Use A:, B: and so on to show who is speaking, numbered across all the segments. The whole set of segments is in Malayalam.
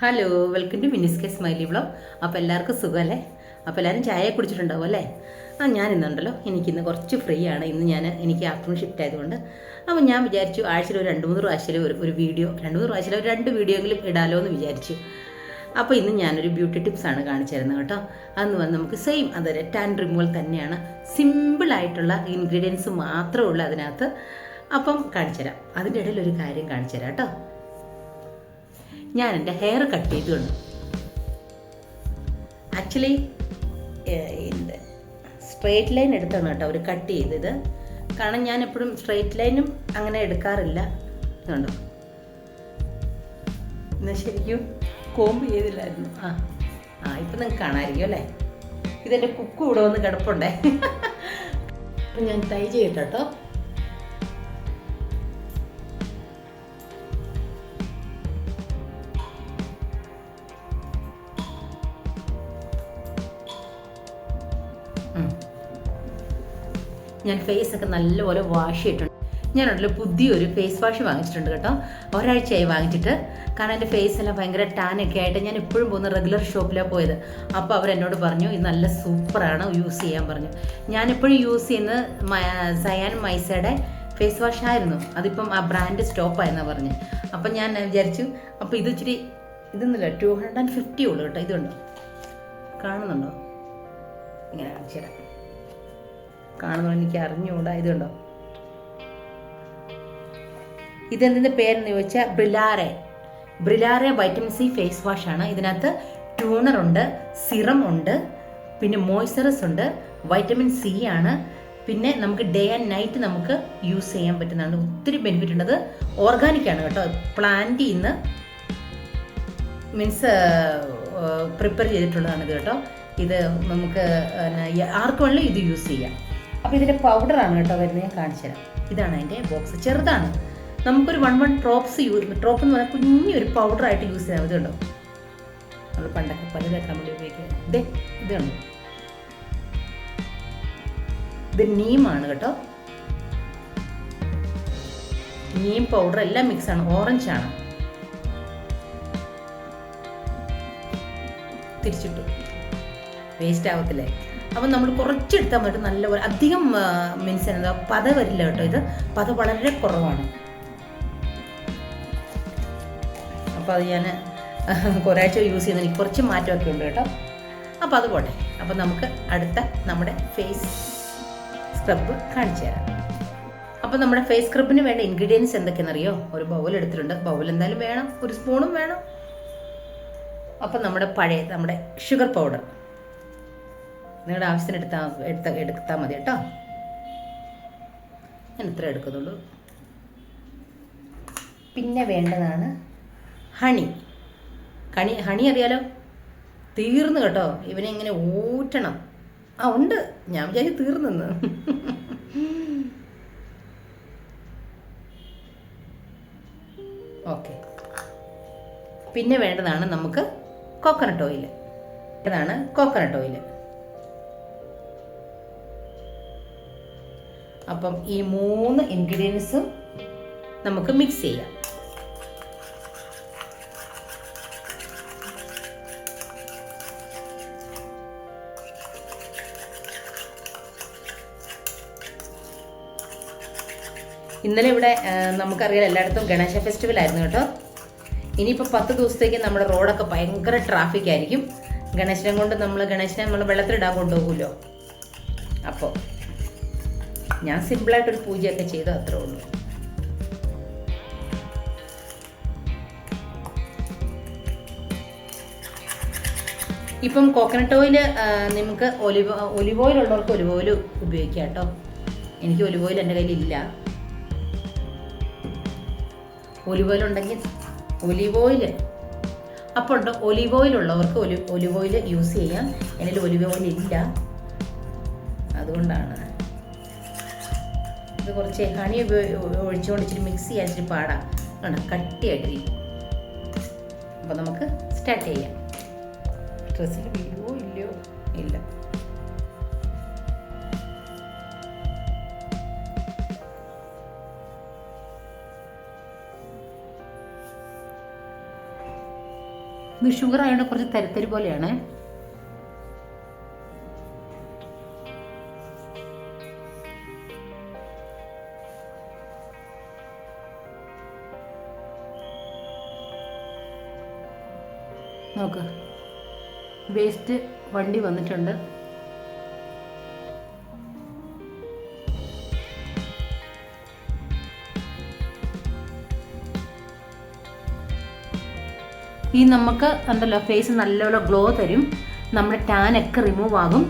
A: Hello welcome to Minis K smiley vlog അപ്പോൾ എല്ലാവർക്കും സുഖമല്ലേ അപ്പോൾ എല്ലാവരും ചായ കുടിച്ചിട്ടുണ്ടാവും അല്ലേ? ആ ഞാൻ ഇന്നുണ്ടല്ലോ. എനിക്കിന്ന് കുറച്ച് ഫ്രീ ആണ്. ഇന്ന് ഞാൻ എനിക്ക് ആഫ്റ്റർനൂൺ ഷിഫ്റ്റ് ആയതുകൊണ്ട്. അപ്പോൾ ഞാൻ വിചാരിച്ചു ആഴ്ചയിൽ ഒരു രണ്ട് മൂന്ന് പ്രാവശ്യം ഒരു ഒരു വീഡിയോ രണ്ട് മൂന്ന് പ്രാവശ്യം ഒരു രണ്ട് വീഡിയോയെങ്കിലും ഇടാലോ എന്ന് വിചാരിച്ചു. അപ്പോൾ ഇന്ന് ഞാനൊരു ബ്യൂട്ടി ടിപ്സ് ആണ് കാണിച്ചു തരുന്നത് കേട്ടോ. അന്ന് വന്ന് നമുക്ക് സെയിം അതൊരു ടാൻ റിമൂവൽ തന്നെയാണ്. സിമ്പിളായിട്ടുള്ള ഇൻഗ്രീഡിയൻസ് മാത്രമേ ഉള്ളൂ അതിനകത്ത്. അപ്പം കാണിച്ചു തരാം അതിന്റെ ഇടയിൽ ഒരു കാര്യം കാണിച്ചു തരാം കേട്ടോ. ഞാൻ എന്റെ ഹെയർ കട്ട് ചെയ്ത് കണ്ടു ആക്ച്വലി സ്ട്രെയിറ്റ് ലൈൻ എടുത്താണ് കേട്ടോ അവർ കട്ട് ചെയ്തത്. കാരണം ഞാൻ എപ്പോഴും സ്ട്രെയിറ്റ് ലൈനും അങ്ങനെ എടുക്കാറില്ല. ഇതുണ്ടോ? എന്നാൽ ശരിക്കും കോമ്പ് ചെയ്തില്ലായിരുന്നു. ആ ആ ഇപ്പം നിങ്ങൾക്ക് കാണാമായിരിക്കും അല്ലേ? ഇതെന്റെ കുക്ക് ഇവിടെ വന്ന് കിടപ്പുണ്ടേ. അപ്പം ഞാൻ തൈ ചെയ്യട്ടെ ഞാൻ ഫേസ് ഒക്കെ നല്ലപോലെ വാഷ് ചെയ്തിട്ടുണ്ട്. ഞാൻ ഞാനുണ്ടല്ലോ പുതിയൊരു ഫേസ് വാഷ് വാങ്ങിച്ചിട്ടുണ്ട് കേട്ടോ. ഒരാഴ്ചയായി വാങ്ങിച്ചിട്ട്. കാരണം എന്റെ ഫേസ് എല്ലാം ഭയങ്കര ടാനൊക്കെ ആയിട്ട് ഞാൻ എപ്പോഴും പോകുന്ന റെഗുലർ ഷോപ്പിലാണ് പോയത്. അപ്പോൾ അവർ എന്നോട് പറഞ്ഞു ഇത് നല്ല സൂപ്പറാണ് യൂസ് ചെയ്യാൻ പറഞ്ഞു. ഞാനെപ്പോഴും യൂസ് ചെയ്യുന്നത് സയാൻ മൈസയുടെ ഫേസ് വാഷ് ആയിരുന്നു. അതിപ്പം ആ ബ്രാൻഡ് സ്റ്റോപ്പ് പറഞ്ഞ്. അപ്പം ഞാൻ വിചാരിച്ചു അപ്പോൾ ഇത് ഇച്ചിരി ഇതൊന്നുമില്ല ടു ഹൺഡ്രഡ് ആൻഡ് ഫിഫ്റ്റി ഉള്ളൂ കേട്ടോ ഇതുണ്ട്? കാണുന്നുണ്ടോ? ഇങ്ങനെ കാണിച്ചു കാണുന്നു എനിക്ക് അറിഞ്ഞുകൂടാ? ഇതുണ്ടോ? ഇതെന്തിന്റെ പേരെന്ന് ചോദിച്ചാൽ Brillare. Brillare vitamin C face wash ആണ്. ഇതിനകത്ത് ട്യൂണർ ഉണ്ട് സിറം ഉണ്ട് പിന്നെ മോയ്സ്ചറസ് ഉണ്ട് വൈറ്റമിൻ സി ആണ്. പിന്നെ നമുക്ക് ഡേ ആൻഡ് നൈറ്റ് നമുക്ക് യൂസ് ചെയ്യാൻ പറ്റുന്നതാണ്. ഒത്തിരി ബെനിഫിറ്റ് ഉണ്ട്. അത് ഓർഗാനിക് ആണ് കേട്ടോ. പ്ലാന്റിൽ നിന്ന് മീൻസ് പ്രിപ്പയർ ചെയ്തിട്ടുള്ളതാണ് ഇത് കേട്ടോ. ഇത് നമുക്ക് ആർക്ക് വേണമെങ്കിലും ഇത് യൂസ് ചെയ്യാം. അപ്പോൾ ഇതിന്റെ പൗഡറാണ് കേട്ടോ വരുന്നത് ഞാൻ കാണിച്ചു തരാം. ഇതാണ് അതിന്റെ ബോക്സ് ചെറുതാണ്. നമുക്കൊരു one one drops use drop എന്ന് പറഞ്ഞാൽ കുഞ്ഞൊരു പൗഡറായിട്ട് യൂസ് ചെയ്യാം. ഇതുണ്ടോ നമ്മൾ പണ്ടൊക്കെ പലതാക്കാൻ തേക്കാൻ വേണ്ടി ഉപയോഗിക്കുക ഇതേ ഇതുണ്ട് ഇത് നീമാണ് കേട്ടോ. നീം പൗഡർ എല്ലാം മിക്സ് ആണ്. ഓറഞ്ച് ആണ്. തിരിച്ചിട്ടു. വേസ്റ്റ് ആവത്തില്ലേ? അപ്പം നമ്മൾ കുറച്ചെടുത്താൽ മതി. നല്ലപോലെ അധികം മീൻസ് എന്താ പത വരില്ല കേട്ടോ ഇത്. പത വളരെ കുറവാണ്. അപ്പോൾ അത് ഞാൻ ഒരാഴ്ച യൂസ് ചെയ്യുന്ന എനിക്ക് കുറച്ച് മാറ്റമൊക്കെ ഉണ്ട് കേട്ടോ. അപ്പോൾ അത് പോട്ടെ. അപ്പോൾ നമുക്ക് അടുത്ത നമ്മുടെ ഫേസ് സ്ക്രബ് കാണിച്ചു തരാം. അപ്പോൾ നമ്മുടെ ഫേസ് സ്ക്രബിന് വേണ്ട ഇൻഗ്രീഡിയൻസ് എന്തൊക്കെയാണെന്നറിയോ ഒരു ബൗൾ എടുത്തിട്ടുണ്ട്. ബൗൾ എന്തായാലും വേണം. ഒരു സ്പൂണും വേണം. അപ്പം നമ്മുടെ പഴയ നമ്മുടെ ഷുഗർ പൗഡർ നിങ്ങളുടെ ആവശ്യത്തിന് എടുത്താൽ എടുത്ത എടുത്താൽ മതി കേട്ടോ. ഞാൻ ഇത്ര എടുക്കുന്നുള്ളൂ. പിന്നെ വേണ്ടതാണ് ഹണി. കണി ഹണി അറിയാലോ? തീർന്നു കേട്ടോ. ഇവനെ ഇങ്ങനെ ഊറ്റണം. ആ ഉണ്ട്. ഞാൻ വിചാരിച്ചു തീർന്നെന്ന് ഓക്കെ. പിന്നെ വേണ്ടതാണ് നമുക്ക് കോക്കനട്ട് ഓയിൽ ഇതാണ് കോക്കനട്ട് ഓയിൽ അപ്പം ഈ മൂന്ന് ഇൻഗ്രീഡിയൻസും നമുക്ക് മിക്സ് ചെയ്യാം. ഇന്നലെ ഇവിടെ നമുക്കറിയാം എല്ലായിടത്തും ഗണേശ ഫെസ്റ്റിവൽ ആയിരുന്നു കേട്ടോ. ഇനിയിപ്പോൾ പത്ത് ദിവസത്തേക്ക് നമ്മുടെ റോഡൊക്കെ ഭയങ്കര ട്രാഫിക് ആയിരിക്കും. ഗണേശനെ കൊണ്ട് നമ്മൾ ഗണേശനെ നമ്മൾ വെള്ളത്തിലിടാൻ കൊണ്ടുപോകുമല്ലോ അപ്പോൾ ഞാൻ സിമ്പിളായിട്ടൊരു പൂജയൊക്കെ ചെയ്തു അത്രേ ഉള്ളൂ. ഇപ്പം കോക്കനട്ട് ഓയിൽ നിങ്ങൾക്ക് ഒലിവ് ഒലിവ് ഓയിൽ ഉള്ളവർക്ക് ഒലിവ് ഓയിൽ ഉപയോഗിക്കാം കേട്ടോ. എനിക്ക് ഒലിവ് ഓയിൽ എന്റെ കയ്യിലില്ല. ഒലിവ് ഓയിൽ ഉണ്ടെങ്കിൽ ഒലിവ് ഓയിൽ അപ്പോൾ ഒലിവ് ഓയിൽ ഉള്ളവർക്ക് ഒലിവ് ഓയിൽ യൂസ് ചെയ്യാം. എന്റെ ഒലിവ് ഓയിൽ ഇല്ല. അതുകൊണ്ടാണ്. ഇത് കുറച്ച് ഹണി ഒഴിച്ചുകൊണ്ട് ഇച്ചിരി മിക്സ് ചെയ്യാൻ ഇച്ചിരി പാടാം. ആണ് കട്ടിയായിട്ടിരിക്കും അപ്പോൾ നമുക്ക് സ്റ്റാർട്ട് ചെയ്യാം. ഡ്രസ്സിൽ വീഴുമോ ഇല്ലയോ? ഇല്ല. ഷുഗർ ആയതുകൊണ്ട് കുറച്ച് തരത്തരി പോലെയാണ്. നോക്ക്. വേസ്റ്റ് വണ്ടി വന്നിട്ടുണ്ട്. ഈ നമുക്ക് ഉണ്ടല്ലോ ഫേസ് നല്ലപോലെ ഗ്ലോ തരും. നമ്മുടെ ടാനൊക്കെ റിമൂവ് ആകും.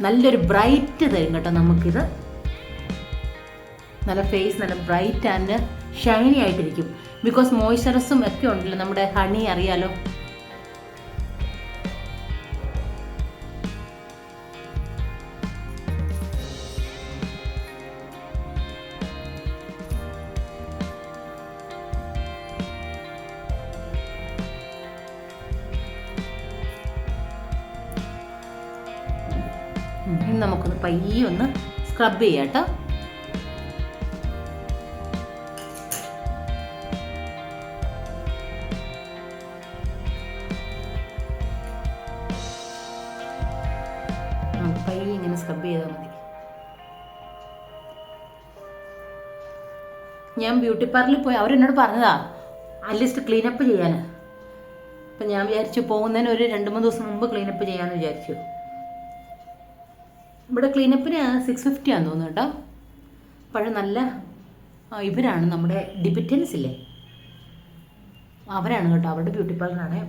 A: നല്ലൊരു ബ്രൈറ്റ് തരും കേട്ടോ നമുക്കിത്. നല്ല ഫേസ് നല്ല ബ്രൈറ്റ് ആൻഡ് ഷൈനി ആയിട്ടിരിക്കും. ബിക്കോസ് മോയ്സ്ചറസും ഒക്കെ ഉണ്ടല്ലോ നമ്മുടെ ഹണി അറിയാലോ. ഇനി നമുക്കൊന്ന് പയ്യെ ഒന്ന് സ്ക്രബ് ചെയ്യാം കേട്ടോ. ഇങ്ങനെ സ്ക്രബ് മതി. ഞാൻ ബ്യൂട്ടി പാർലറിൽ പോയി അവരെന്നോട് പറഞ്ഞതാ അറ്റ്ലീസ്റ്റ് ക്ലീനപ്പ് ചെയ്യാൻ അപ്പം ഞാൻ വിചാരിച്ചു പോകുന്നതിന് ഒരു രണ്ട് മൂന്ന് ദിവസം മുമ്പ് ക്ലീനപ്പ് ചെയ്യാമെന്ന് വിചാരിച്ചു. ഇവിടെ ക്ലീനപ്പിന് സിക്സ് ഫിഫ്റ്റി ആണെന്ന് തോന്നുന്നു കേട്ടോ. പഴയ നല്ല ഇവരാണ് നമ്മുടെ ഡിബിറ്റൻസ് ഇല്ലേ? അവരാണ് കേട്ടോ അവരുടെ ബ്യൂട്ടി പാർലറാണ്.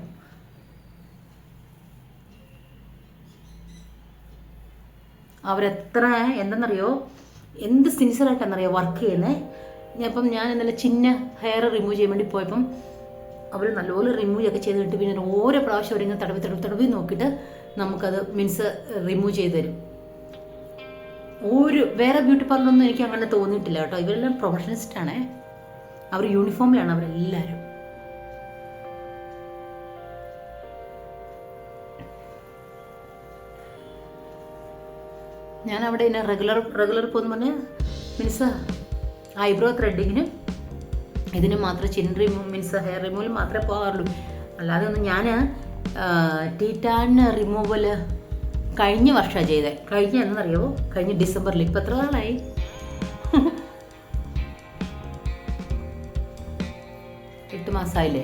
A: അവരെത്ര എന്തെന്നറിയോ എന്ത് സിൻസിയറായിട്ടാണെന്നറിയോ വർക്ക് ചെയ്യുന്നത് ഇപ്പം ഞാൻ ഇന്നലെ ചിന്ന ഹെയർ റിമൂവ് ചെയ്യാൻ വേണ്ടി പോയപ്പം അവർ നല്ലപോലെ റിമൂവ് ഒക്കെ ചെയ്ത് കിട്ടി പിന്നെ ഓരോ പ്രാവശ്യം അവരിങ്ങനെ തടവി തടവി തടവി നോക്കിയിട്ട് നമുക്കത് മീൻസ് റിമൂവ് ചെയ്ത് തരും. ഒരു വേറെ ബ്യൂട്ടി പാർലറൊന്നും എനിക്ക് അങ്ങനെ തോന്നിയിട്ടില്ല കേട്ടോ. ഇവരെല്ലാം പ്രൊഫഷണലിസ്റ്റാണേ അവർ യൂണിഫോമിലാണ് അവരെല്ലാവരും ഞാൻ അവിടെ ഇങ്ങനെ റെഗുലർ റെഗുലർ പോകുന്ന പറഞ്ഞാൽ മീൻസ് ഐബ്രോ ത്രെഡിങ്ങിന് ഇതിന് മാത്രമേ chin remove means hair removal മാത്രമേ പോകാറുള്ളൂ. അല്ലാതെ ഒന്ന് ഞാൻ ടീറ്റാൻ റിമൂവൽ കഴിഞ്ഞ വർഷമാണ് ചെയ്തത് കഴിഞ്ഞ എന്നറിയാവോ? കഴിഞ്ഞ ഡിസംബറിൽ ഇപ്പം എത്ര നാളായി? എട്ട് മാസമായില്ലേ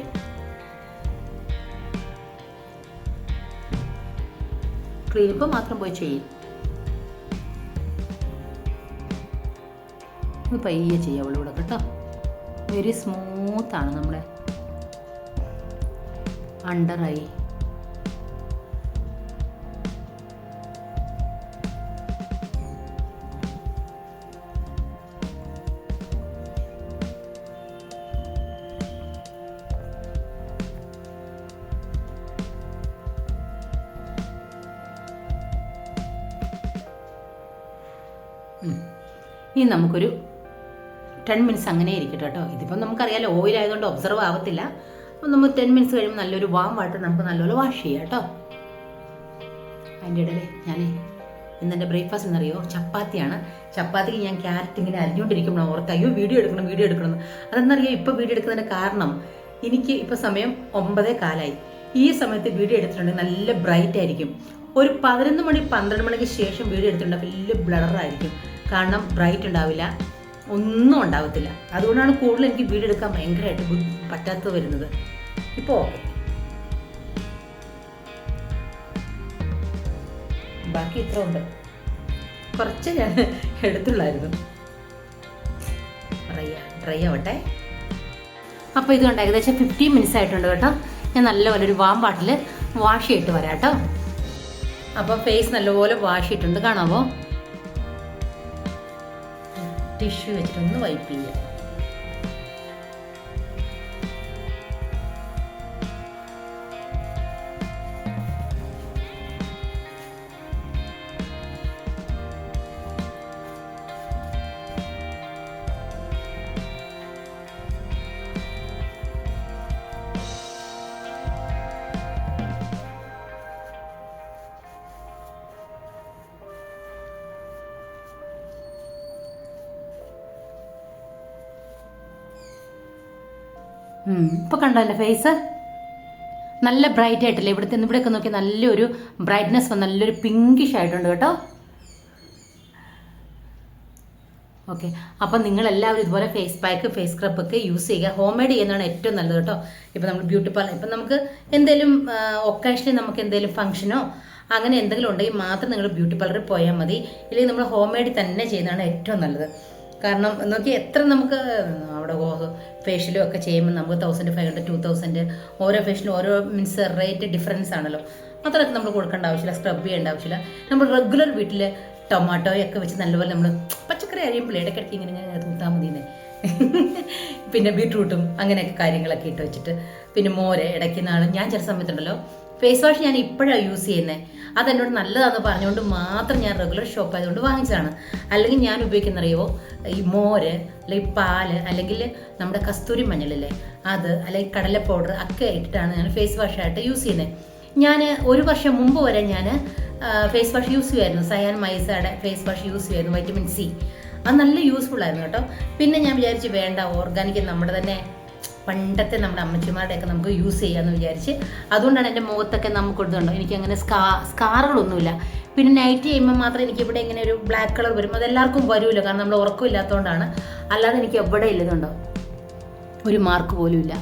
A: ക്ലീനിപ്പ് മാത്രം പോയി ചെയ്യും. ഇത് പയ്യെ ചെയ്യാം അവളിവിടെ കേട്ടോ. വെരി സ്മൂത്താണ് നമ്മുടെ അണ്ടർ ഐ ഇനി നമുക്കൊരു ടെൻ മിനിറ്റ്സ് അങ്ങനെ ഇരിക്കട്ടെ കേട്ടോ. ഇതിപ്പം നമുക്കറിയാലോ ഓയിൽ ആയതുകൊണ്ട് ഒബ്സർവ് ആവത്തില്ല. അപ്പം നമ്മൾ ടെൻ മിനിറ്റ്സ് കഴിയുമ്പോൾ നല്ലൊരു വാം വാട്ടർ നമുക്ക് നല്ലപോലെ വാഷ് ചെയ്യാം കേട്ടോ. അതിന്റെ ഇടയിൽ ഞാൻ ഇന്നെന്റെ ബ്രേക്ക്ഫാസ്റ്റ് എന്നറിയോ? ചപ്പാത്തിയാണ്. ചപ്പാത്തിക്ക് ഞാൻ ക്യാരറ്റ് ഇങ്ങനെ അരിഞ്ഞുകൊണ്ടിരിക്കുമ്പോൾ ഓർത്ത് അയ്യോ വീഡിയോ എടുക്കണം വീഡിയോ എടുക്കണം. അതെന്നറിയോ? ഇപ്പോൾ വീഡിയോ എടുക്കുന്നതിന്റെ കാരണം എനിക്ക് ഇപ്പോൾ സമയം ഒമ്പതേ കാലായി. ഈ സമയത്ത് വീഡിയോ എടുത്തിട്ടുണ്ടെങ്കിൽ നല്ല ബ്രൈറ്റ് ആയിരിക്കും. ഒരു പതിനൊന്ന് മണി പന്ത്രണ്ട് മണിക്ക് ശേഷം വീഡിയോ എടുത്തിട്ടുണ്ടെങ്കിൽ വലിയ ബ്ലറായിരിക്കും കാരണം ബ്രൈറ്റ് ഉണ്ടാവില്ല ഒന്നും ഉണ്ടാവത്തില്ല. അതുകൊണ്ടാണ് കൂടുതൽ എനിക്ക് വീഡിയോ എടുക്കാൻ ഭയങ്കരമായിട്ട് പറ്റാത്തത് വരുന്നത്. ഇപ്പോൾ ബാക്കി ഇത്ര ഉണ്ട്. കുറച്ച് ഞാൻ എടുത്തുള്ളായിരുന്നു. ഡ്രൈ ഡ്രൈ ആവട്ടെ. അപ്പോൾ ഇത് കണ്ട ഏകദേശം ഫിഫ്റ്റീൻ മിനിറ്റ്സ് ആയിട്ടുണ്ട് കേട്ടോ. ഞാൻ നല്ലപോലെ ഒരു വാം പാട്ടിൽ വാഷ് ചെയ്തിട്ട് വരാം കേട്ടോ. അപ്പോൾ ഫേസ് നല്ലപോലെ വാഷ് ചെയ്തിട്ടുണ്ട് കാണാമോ ടിഷ്യൂ വെച്ചിട്ടൊന്ന് വൈപ്പ് ചെയ്യാം ഇപ്പൊ കണ്ടോ എന്റെ ഫേസ് നല്ല ബ്രൈറ്റ് ആയിട്ടില്ലേ? ഇവിടുത്തെ ഇവിടെയൊക്കെ നോക്കി നല്ലൊരു ബ്രൈറ്റ്നെസ് വന്ന് നല്ലൊരു പിങ്കിഷ് ആയിട്ടുണ്ട് കേട്ടോ. ഓക്കെ അപ്പം നിങ്ങളെല്ലാവരും ഇതുപോലെ ഫേസ് പാക്ക് ഫേസ് സ്ക്രബ് ഒക്കെ യൂസ് ചെയ്യുക. ഹോം മെയ്ഡ് ചെയ്യുന്നതാണ് ഏറ്റവും നല്ലത് കേട്ടോ. ഇപ്പം നമ്മൾ ബ്യൂട്ടി പാർലർ ഇപ്പം നമുക്ക് എന്തെങ്കിലും ഒക്കേഷനിൽ നമുക്ക് എന്തെങ്കിലും ഫംഗ്ഷനോ അങ്ങനെ എന്തെങ്കിലും ഉണ്ടെങ്കിൽ മാത്രം നിങ്ങൾ ബ്യൂട്ടി പാർലറിൽ പോയാൽ മതി. ഇല്ലെങ്കിൽ നമ്മൾ ഹോം മെയ്ഡ് തന്നെ ചെയ്യുന്നതാണ് ഏറ്റവും നല്ലത്. കാരണം നോക്കി എത്ര നമുക്ക് അവിടെ ഫേഷ്യലും ഒക്കെ ചെയ്യുമ്പോൾ നമുക്ക് thousand five hundred two thousand ഓരോ ഫേഷ്യലും ഓരോ മീൻസ് റേറ്റ് ഡിഫറൻസ് ആണല്ലോ. അത്രയൊക്കെ നമ്മൾ കൊടുക്കേണ്ട ആവശ്യമില്ല സ്ക്രബ് ചെയ്യേണ്ട ആവശ്യമില്ല. നമ്മൾ റെഗുലർ വീട്ടിൽ ടൊമാറ്റോയൊക്കെ വെച്ച് നല്ലപോലെ നമ്മൾ പച്ചക്കറി അരിയുമ്പോൾ ഇടയ്ക്കിടയ്ക്ക് ഇങ്ങനെ ഇങ്ങനെ തൂത്താൽ മതിയെന്നേ. പിന്നെ ബീട്രൂട്ടും അങ്ങനെയൊക്കെ കാര്യങ്ങളൊക്കെ ഇട്ട് വെച്ചിട്ട്. പിന്നെ മോര് ഇടയ്ക്ക് നാളും ഞാൻ ചില സമയത്തുണ്ടല്ലോ ഫേസ് വാഷ് ഞാൻ ഇപ്പോഴാണ് യൂസ് ചെയ്യുന്നത് അതെന്നോട് നല്ലതാണെന്ന് പറഞ്ഞുകൊണ്ട് മാത്രം ഞാൻ റെഗുലർ ഷോപ്പ് ആയതുകൊണ്ട് വാങ്ങിച്ചതാണ്. അല്ലെങ്കിൽ ഞാൻ ഉപയോഗിക്കുന്ന അറിയുമോ ഈ മോര് അല്ലെങ്കിൽ പാൽ അല്ലെങ്കിൽ നമ്മുടെ കസ്തൂരി മഞ്ഞളില്ലേ? അത് അല്ലെങ്കിൽ കടല പൗഡർ ഒക്കെ ഇട്ടിട്ടാണ് ഞാൻ ഫേസ് വാഷായിട്ട് യൂസ് ചെയ്യുന്നത് ഞാൻ ഒരു വർഷം മുമ്പ് വരെ ഞാൻ ഫേസ് വാഷ് യൂസ് ചെയ്യുമായിരുന്നു. സയാൻ മൈസയുടെ ഫേസ് വാഷ് യൂസ് ചെയ്യുമായിരുന്നു വൈറ്റമിൻ സി അത് നല്ല യൂസ്ഫുൾ ആയിരുന്നു കേട്ടോ. പിന്നെ ഞാൻ വിചാരിച്ചു വേണ്ട ഓർഗാനിക് നമ്മുടെ തന്നെ പണ്ടത്തെ നമ്മുടെ അമ്മച്ചിമാരുടെയൊക്കെ നമുക്ക് യൂസ് ചെയ്യാമെന്ന് വിചാരിച്ച് അതുകൊണ്ടാണ് എന്റെ മുഖത്തൊക്കെ നമുക്ക് കൊടുത്തുണ്ടോ എനിക്ക് അങ്ങനെ സ്കാ സ്കാറുകളൊന്നുമില്ല. പിന്നെ നൈറ്റ് ചെയ്യുമ്പോൾ മാത്രം എനിക്ക് ഇവിടെ ഇങ്ങനെ ഒരു ബ്ലാക്ക് കളർ വരും. അതെല്ലാവർക്കും വരുമല്ലോ കാരണം നമ്മൾ ഉറക്കമില്ലാത്തതുകൊണ്ടാണ് അല്ലാതെ എനിക്ക് എവിടെ ഇല്ലതുണ്ടോ ഒരു മാർക്ക് പോലും ഇല്ല.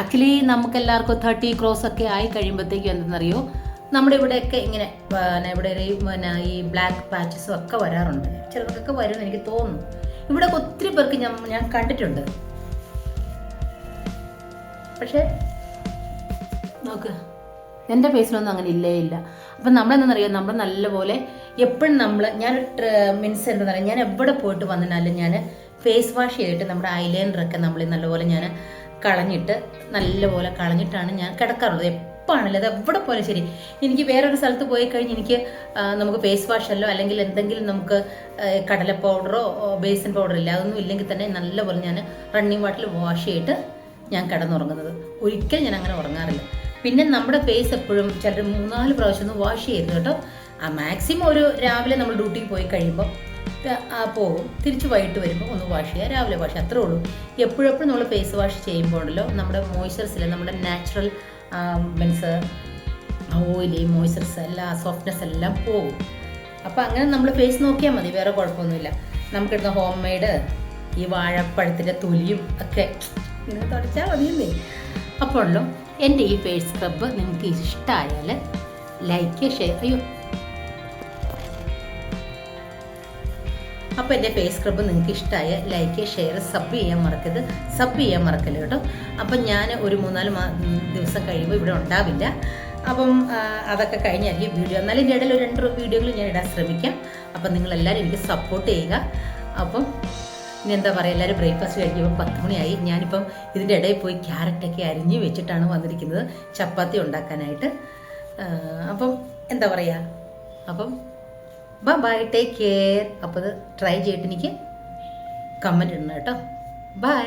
A: ആക്ച്വലി നമുക്ക് എല്ലാവർക്കും തേർട്ടി ക്രോസ് ഒക്കെ ആയി കഴിയുമ്പോഴത്തേക്കും എന്തെന്നറിയോ? നമ്മുടെ ഇവിടെയൊക്കെ ഇങ്ങനെ പിന്നെ ഇവിടെ പിന്നെ ഈ ബ്ലാക്ക് പാച്ചസും ഒക്കെ വരാറുണ്ട്. ചിലർക്കൊക്കെ വരുമെന്ന് എനിക്ക് തോന്നുന്നു. ഇവിടെ ഒത്തിരി പേർക്ക് ഞാൻ ഞാൻ കണ്ടിട്ടുണ്ട്. പക്ഷേ നോക്ക്. എന്റെ ഫേസിലൊന്നും അങ്ങനെ ഇല്ലേ ഇല്ല. അപ്പം നമ്മളെന്താണെന്നറിയോ? നമ്മൾ നല്ലപോലെ എപ്പോഴും നമ്മൾ ഞാൻ മീൻസ് എന്താ പറയുക ഞാൻ എവിടെ പോയിട്ട് വന്നാലും ഞാൻ ഫേസ് വാഷ് ചെയ്തിട്ട് നമ്മുടെ ഐലൈനറൊക്കെ നമ്മൾ നല്ലപോലെ ഞാൻ കളഞ്ഞിട്ട് നല്ലപോലെ കളഞ്ഞിട്ടാണ് ഞാൻ കിടക്കാറുള്ളത്. എപ്പോഴാണല്ലോ അത് എവിടെ പോലും ശരി. എനിക്ക് വേറൊരു സ്ഥലത്ത് പോയി കഴിഞ്ഞ് എനിക്ക് നമുക്ക് ഫേസ് വാഷല്ലോ അല്ലെങ്കിൽ എന്തെങ്കിലും നമുക്ക് കടല പൗഡറോ ബേസിൻ പൗഡറോ ഇല്ല അതൊന്നും ഇല്ലെങ്കിൽ തന്നെ നല്ലപോലെ ഞാൻ റണ്ണിങ് വാട്ടറിൽ വാഷ് ചെയ്തിട്ട് ഞാൻ കിടന്നുറങ്ങുന്നത്. ഒരിക്കലും ഞാൻ അങ്ങനെ ഉറങ്ങാറില്ല. പിന്നെ നമ്മുടെ ഫേസ് എപ്പോഴും ചിലർ മൂന്നാൽ പ്രാവശ്യം ഒന്ന് വാഷ് ചെയ്ത് കേട്ടോ. ആ മാക്സിമം ഒരു രാവിലെ നമ്മൾ ഡ്യൂട്ടിക്ക് പോയി കഴിയുമ്പോൾ പോകും. തിരിച്ച് വൈകിട്ട് വരുമ്പോൾ ഒന്ന് വാഷ് ചെയ്യുക. രാവിലെ വാഷ് അത്രേ ഉള്ളൂ. എപ്പോഴെപ്പോഴും നമ്മൾ ഫേസ് വാഷ് ചെയ്യുമ്പോൾ ഉണ്ടല്ലോ നമ്മുടെ മോയ്സ്ചറസില്ല നമ്മുടെ നാച്ചുറൽ മീൻസ് ഓയിലി മോയ്സ്ചറസ് എല്ലാം സോഫ്റ്റ്നെസ് എല്ലാം പോകും. അപ്പോൾ അങ്ങനെ നമ്മൾ ഫേസ് നോക്കിയാൽ മതി. വേറെ കുഴപ്പമൊന്നുമില്ല. നമുക്കിടുന്ന ഹോം മെയ്ഡ് ഈ വാഴപ്പഴത്തിന്റെ തൊലിയും ഒക്കെ ഇങ്ങനെ തുടച്ചാൽ മതിയല്ലേ? അപ്പോൾ ഉള്ളൂ എന്റെ ഈ ഫേസ് സ്ക്രബ് നിങ്ങൾക്ക് ഇഷ്ടമായാൽ ലൈക്ക് ഷെയർ അയ്യോ. അപ്പോൾ എന്റെ ഫേസ് സ്ക്രബ് നിങ്ങൾക്ക് ഇഷ്ടമായ ലൈക്ക് ഷെയർ സബ് ചെയ്യാൻ മറക്കരുത്. സബ് ചെയ്യാൻ മറക്കല്ല കേട്ടോ? അപ്പം ഞാൻ ഒരു മൂന്നാൽ ദിവസം കഴിയുമ്പോൾ ഇവിടെ ഉണ്ടാവില്ല. അപ്പം അതൊക്കെ കഴിഞ്ഞായിരിക്കും വീഡിയോ എന്നാലും ഇതിന്റെ ഇടയിൽ ഒരു രണ്ട് വീഡിയോകൾ ഞാൻ ഇടാൻ ശ്രമിക്കാം. അപ്പം നിങ്ങളെല്ലാവരും എനിക്ക് സപ്പോർട്ട് ചെയ്യുക. അപ്പം ഇനി എന്താ പറയുക എല്ലാവരും ബ്രേക്ക്ഫാസ്റ്റ് കഴിക്കുമ്പോൾ പത്ത് മണിയായി. ഞാനിപ്പം ഇതിന്റെ ഇടയിൽ പോയി ക്യാരറ്റൊക്കെ അരിഞ്ഞ് വെച്ചിട്ടാണ് വന്നിരിക്കുന്നത്. ചപ്പാത്തി ഉണ്ടാക്കാനായിട്ട്. അപ്പം എന്താ പറയുക അപ്പം ബൈ ബൈ ടേക്ക് കെയർ അപ്പോൾ അത് ട്രൈ ചെയ്തിട്ട് എനിക്ക് കമന്റ് ഇടണം കേട്ടോ. ബൈ